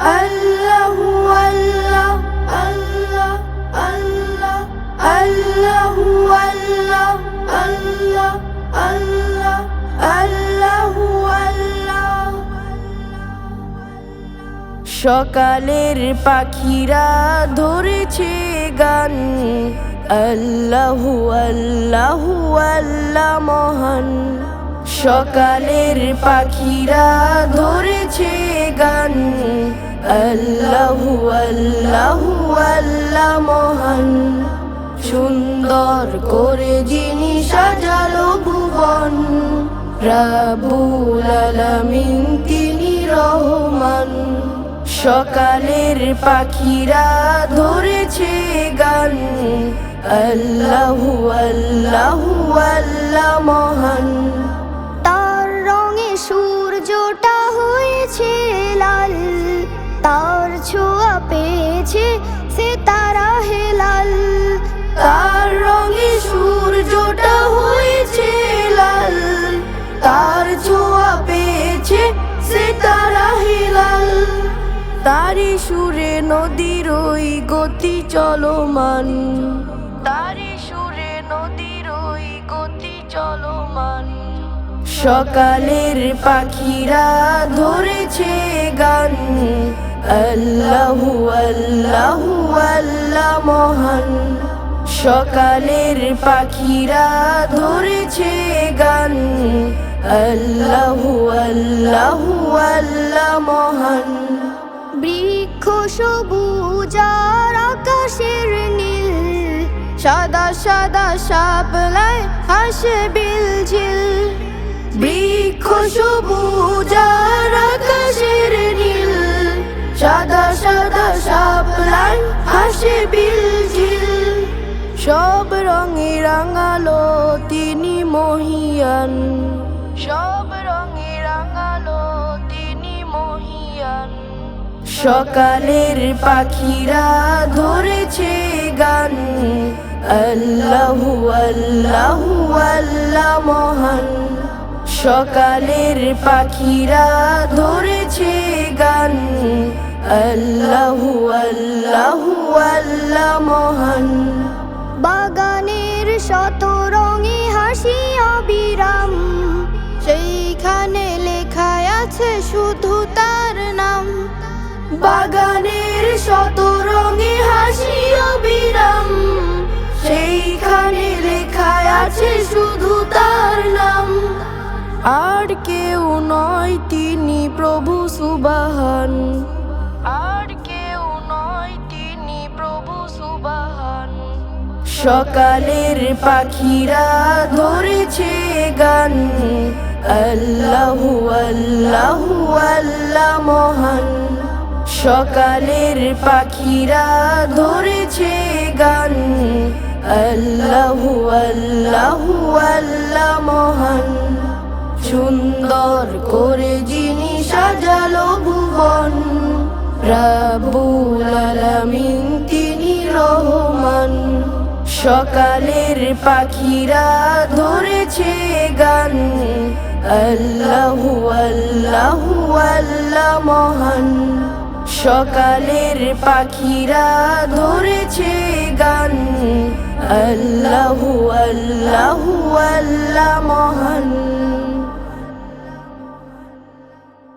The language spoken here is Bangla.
আল্লাহু আল্লাহ আল্লাহ আল্লাহ আল্লাহু আল্লাহ আল্লাহ আল্লাহ আল্লাহু আল্লাহ সকালের পাখিরা ধরেছে গান। আল্লাহু আল্লাহু, আল্লাহ মহান। সকালের পাখিরা ধরেছে গান। আল্লাহু আল্লাহু আল্লাহ মহান। সুন্দর করে যিনি সাজালো ভুবন, রাবুল আলামিন তিনি রহমান। সকালের পাখিরা ধরেছে গান, আল্লাহু আল্লাহু আল্লাহ মহান। সুরে নদীর ওই গতি চলমান। তারি সুরে নদীর ওই গতি চলমান। সকালের পাখিরা ধরেছে গান। আল্লাহু আল্লাহু আল্লাহ মহান। সকালের পাখিরা ধরেছে গান। আল্লাহু আল্লাহু আল্লাহ মহান। সবুজ আর আকাশের নীল। সাদা সাদা শাপলায় হাসে বিলঝিল। বৃক্ষ সবুজ আর আকাশের নীল। সাদা সাদা সাপলাই হাসে বিলঝিল। সব রঙে সকালের পাখিরা ধরেছে গান। আল্লাহু আল্লাহু, আল্লাহ মহান। সকালের পাখিরা ধরেছে গান। আল্লাহু আল্লাহু, আল্লাহ মহান। বাগানের শত রঙে হাসি অবিরাম। সেইখানে লেখায় আছে শুধু শত রঙে হাসি অবিরাম। সেইখানে লেখায় আছে শুধু তার নাম। আর কেউ নয় তিনি প্রভু সুবাহান। আর কেউ নয় তিনি প্রভু সুবাহান। সকালের পাখিরা ধরেছে গান। আল্লাহু আল্লাহু আল্লাহ মহান। সকালের পাখিরা ধরেছে গান। আল্লাহু আল্লাহু, আল্লাহ মহান। সুন্দর করে যিনি সাজালো ভুবন রাবুল আলামিন তিনি রহমান। সকালের পাখিরা ধরেছে গান। আল্লাহু আল্লাহু, আল্লাহ মহান। সকালের পাখিরা ধরেছে গান। আল্লাহু আল্লাহু আল্লাহ মহান।